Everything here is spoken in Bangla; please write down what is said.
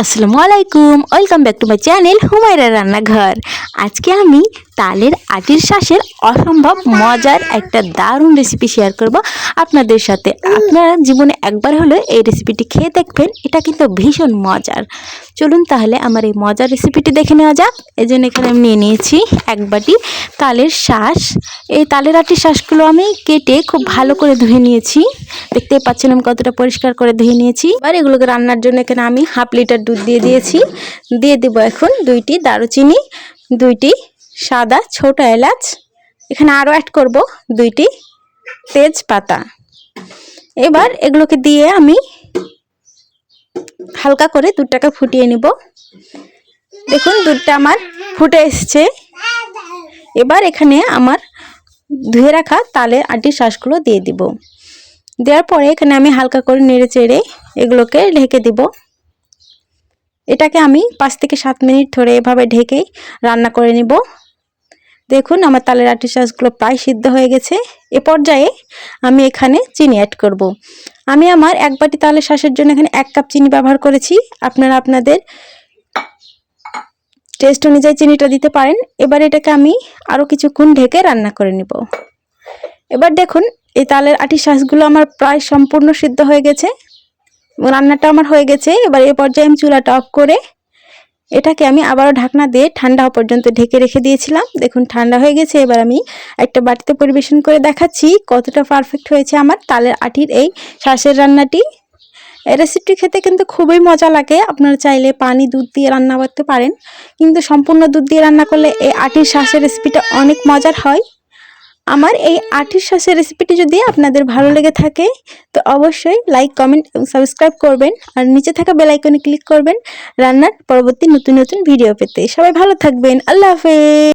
আসসালামু আলাইকুম welcome back to my channel Humaira রান্নাঘর। আজকে আমি তালের আটির শ্বাসের অসম্ভব মজার একটা দারুণ রেসিপি শেয়ার করব আপনাদের সাথে। আপনারা জীবনে একবার হলেও এই রেসিপিটি খেয়ে দেখবেন, এটা কিন্তু ভীষণ মজার। চলুন তাহলে আমার এই মজার রেসিপিটি দেখে নেওয়া যাক। এই জন্য এখানে আমি নিয়ে নিয়েছি এক বাটি তালের শাঁস। এই তালের আটির শাঁসগুলো আমি কেটে খুব ভালো করে ধুয়ে নিয়েছি। দেখতে পাচ্ছেন আমি কতটা পরিষ্কার করে ধুয়ে নিয়েছি। এবার এগুলোকে রান্নার জন্য এখানে আমি হাফ লিটার দুধ দিয়ে দিয়েছি। দিয়ে দেবো এখন দুইটি দারুচিনি, দুইটি সাদা ছোট এলাচ। এখানে আরও অ্যাড করব দুইটি তেজপাতা। এবার এগুলোকে দিয়ে আমি হালকা করে দুধটাকে ফুটিয়ে নিব। দেখুন, দুধটা আমার ফুটে এসছে। এবার এখানে আমার ধুয়ে রাখা তালে আটির শ্বাসগুলো দিয়ে দিব। দেওয়ার পরে এখানে আমি হালকা করে নেড়ে চেড়ে এগুলোকে ঢেকে দিব। এটাকে আমি পাঁচ থেকে সাত মিনিট ধরে এভাবে ঢেকেই রান্না করে নিব। দেখুন, আমার তালের আটির শ্বাসগুলো প্রায় সিদ্ধ হয়ে গেছে। এ পর্যায়ে আমি এখানে চিনি অ্যাড করব। আমি আমার এক বাটি তালের শ্বাসের জন্য এখানে এক কাপ চিনি ব্যবহার করেছি। আপনারা আপনাদের টেস্ট অনুযায়ী চিনিটা দিতে পারেন। এবার এটাকে আমি আরও কিছুক্ষণ ঢেকে রান্না করে নিব। এবার দেখুন, এই তালের আটির শ্বাসগুলো আমার প্রায় সম্পূর্ণ সিদ্ধ হয়ে গেছে রান্নাটা আমার হয়ে গেছে। এবার এই পর্যায়ে আমি চুলাটা অফ করে এটাকে আমি আবারও ঢাকনা দিয়ে ঠান্ডা হওয়া পর্যন্ত ঢেকে রেখে দিয়েছিলাম। দেখুন, ঠান্ডা হয়ে গেছে। এবার আমি একটা বাটিতে পরিবেশন করে দেখাচ্ছি কতটা পারফেক্ট হয়েছে আমার তালের আটির এই শ্বাসের রান্নাটি। এই রেসিপিটি খেতে কিন্তু খুবই মজা লাগে। আপনারা চাইলে পানি, দুধ দিয়ে রান্না করতে পারেন। কিন্তু সম্পূর্ণ দুধ দিয়ে রান্না করলে এই আটির শ্বাসের রেসিপিটা অনেক মজার হয়। আমার এই আটির শ্বাসের রেসিপিটি যদি আপনাদের ভালো লেগে থাকে, তো অবশ্যই লাইক কমেন্ট এবং সাবস্ক্রাইব করবেন। আর নিচে থাকা বেল আইকনে ক্লিক করবেন। রান্নার পরবর্তী নতুন নতুন ভিডিও পেতে। সবাই ভালো থাকবেন। আল্লাহ হাফেজ।